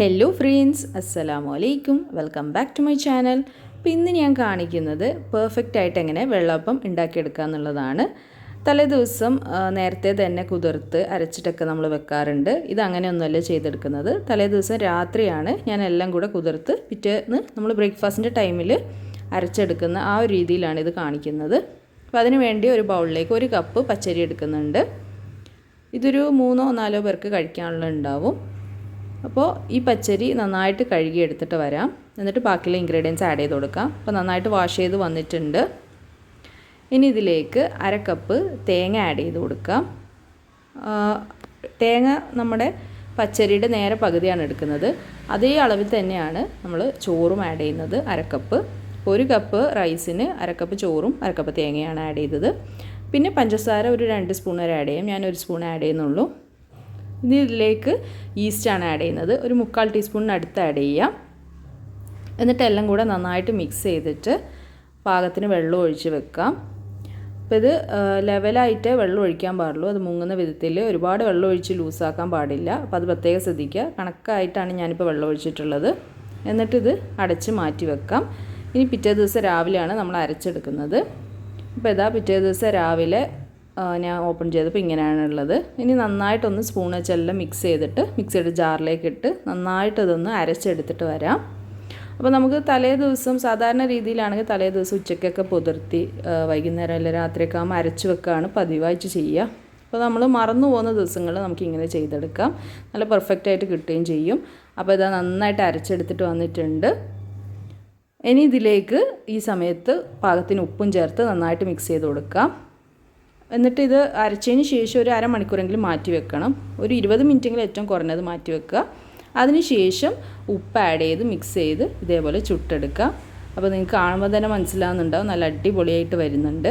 Hello friends അസ്സലാമു അലൈക്കും welcome back to my channel അപ്പോൾ ഇന്ന് ഞാൻ കാണിക്കുന്നത് പെർഫെക്റ്റ് ആയിട്ട് എങ്ങനെ വെള്ളപ്പം ഉണ്ടാക്കിയെടുക്കുക എന്നുള്ളതാണ്. തലേദിവസം നേരത്തെ തന്നെ കുതിർത്ത് അരച്ചിട്ടൊക്കെ നമ്മൾ വെക്കാറുണ്ട്. ഇത് അങ്ങനെയൊന്നുമല്ല ചെയ്തെടുക്കുന്നത്. തലേദിവസം രാത്രിയാണ് ഞാൻ എല്ലാം കൂടെ കുതിർത്ത് പിറ്റേന്ന് നമ്മൾ ബ്രേക്ക്ഫാസ്റ്റിന്റെ ടൈമിൽ അരച്ചെടുക്കുന്ന ആ ഒരു രീതിയിലാണ് ഇത് കാണിക്കുന്നത്. അപ്പോൾ അതിന് വേണ്ടി ഒരു ബൗളിലേക്ക് ഒരു കപ്പ് പച്ചരി എടുക്കുന്നുണ്ട്. ഇതൊരു മൂന്നോ നാലോ പേർക്ക് കഴിക്കാനുള്ള ഉണ്ടാവും അപ്പോൾ ഈ പച്ചരി നന്നായിട്ട് കഴുകി എടുത്തിട്ട് വരാം. എന്നിട്ട് ബാക്കിയുള്ള ഇൻഗ്രീഡിയൻസ് ആഡ് ചെയ്ത് കൊടുക്കാം. അപ്പോൾ നന്നായിട്ട് വാഷ് ചെയ്ത് വന്നിട്ടുണ്ട്. ഇനി ഇതിലേക്ക് അര കപ്പ് തേങ്ങ ആഡ് ചെയ്ത് കൊടുക്കാം. തേങ്ങ നമ്മുടെ പച്ചരിയുടെ നേരെ പകുതിയാണ് എടുക്കുന്നത്. അതേ അളവിൽ തന്നെയാണ് നമ്മൾ ചോറും ആഡ് ചെയ്യുന്നത് അരക്കപ്പ് ഒരു കപ്പ് റൈസിന് അരക്കപ്പ് ചോറും അരക്കപ്പ് തേങ്ങയാണ് ആഡ് ചെയ്തത്. പിന്നെ പഞ്ചസാര ഒരു രണ്ട് സ്പൂൺ വരെ ആഡ് ചെയ്യാം. ഞാൻ ഒരു സ്പൂൺ ആഡ് ചെയ്യുന്നുള്ളൂ. ഇനി ഇതിലേക്ക് ഈസ്റ്റാണ് ആഡ് ചെയ്യുന്നത്. ഒരു മുക്കാൽ ടീസ്പൂണിന് അടുത്ത് ആഡ് ചെയ്യാം. എന്നിട്ട് എല്ലാം കൂടെ നന്നായിട്ട് മിക്സ് ചെയ്തിട്ട് പാകത്തിന് വെള്ളം ഒഴിച്ച് വെക്കാം. അപ്പോൾ ഇത് ലെവലായിട്ട് വെള്ളം ഒഴിക്കാൻ പാടുള്ളൂ. അത് മുങ്ങുന്ന വിധത്തിൽ ഒരുപാട് വെള്ളം ഒഴിച്ച് ലൂസാക്കാൻ പാടില്ല. അപ്പോൾ അത് പ്രത്യേകം ശ്രദ്ധിക്കുക. കണക്കായിട്ടാണ് ഞാനിപ്പോൾ വെള്ളം ഒഴിച്ചിട്ടുള്ളത്. എന്നിട്ടിത് അടച്ച് മാറ്റി വെക്കാം. ഇനി പിറ്റേ ദിവസം രാവിലെയാണ് നമ്മൾ അരച്ചെടുക്കുന്നത്. അപ്പോൾ ഇതാ പിറ്റേ ദിവസം രാവിലെ ഞാൻ ഓപ്പൺ ചെയ്തപ്പോൾ ഇങ്ങനെയാണുള്ളത്. ഇനി നന്നായിട്ടൊന്ന് സ്പൂൺ വെച്ചെല്ലാം മിക്സ് ചെയ്തിട്ട് മിക്സിയുടെ ജാറിലേക്ക് ഇട്ട് നന്നായിട്ട് ഇതൊന്ന് അരച്ചെടുത്തിട്ട് വരാം. അപ്പോൾ നമുക്ക് തലേ ദിവസം സാധാരണ രീതിയിലാണെങ്കിൽ തലേ ദിവസം ഉച്ചയ്ക്കൊക്കെ പുതിർത്തി വൈകുന്നേരം അല്ല രാത്രിയൊക്കെ ആകുമ്പോൾ അരച്ച് വെക്കുകയാണ് പതിവായിട്ട് ചെയ്യുക. അപ്പോൾ നമ്മൾ മറന്നു പോകുന്ന ദിവസങ്ങളിൽ നമുക്ക് ഇങ്ങനെ ചെയ്തെടുക്കാം. നല്ല പെർഫെക്റ്റ് ആയിട്ട് കിട്ടുകയും ചെയ്യും. അപ്പോൾ ഇതാ നന്നായിട്ട് അരച്ചെടുത്തിട്ട് വന്നിട്ടുണ്ട്. ഇനി ഇതിലേക്ക് ഈ സമയത്ത് പാകത്തിന് ഉപ്പും ചേർത്ത് നന്നായിട്ട് മിക്സ് ചെയ്ത് കൊടുക്കാം. എന്നിട്ട് ഇത് അരച്ചതിന് ശേഷം ഒരു അരമണിക്കൂറെങ്കിലും മാറ്റി വെക്കണം. ഒരു ഇരുപത് മിനിറ്റെങ്കിലും ഏറ്റവും കുറഞ്ഞത് മാറ്റി വെക്കുക. അതിന് ശേഷം ഉപ്പ് ആഡ് ചെയ്ത് മിക്സ് ചെയ്ത് ഇതേപോലെ ചുട്ടെടുക്കുക. അപ്പോൾ നിങ്ങൾക്ക് കാണുമ്പോൾ തന്നെ മനസ്സിലാവുന്നുണ്ടാവും. നല്ല അടിപൊളിയായിട്ട് വരുന്നുണ്ട്.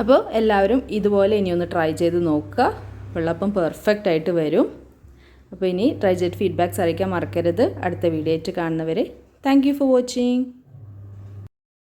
അപ്പോൾ എല്ലാവരും ഇതുപോലെ ഇനി ഒന്ന് ട്രൈ ചെയ്ത് നോക്കുക. വെള്ളപ്പം പെർഫെക്റ്റ് ആയിട്ട് വരും. അപ്പോൾ ഇനി ട്രൈ ചെയ്ത് ഫീഡ്ബാക്ക്സ് അറിയിക്കാൻ മറക്കരുത്. അടുത്ത വീഡിയോ ആയിട്ട് കാണുന്നവരെ താങ്ക് ഫോർ വാച്ചിങ്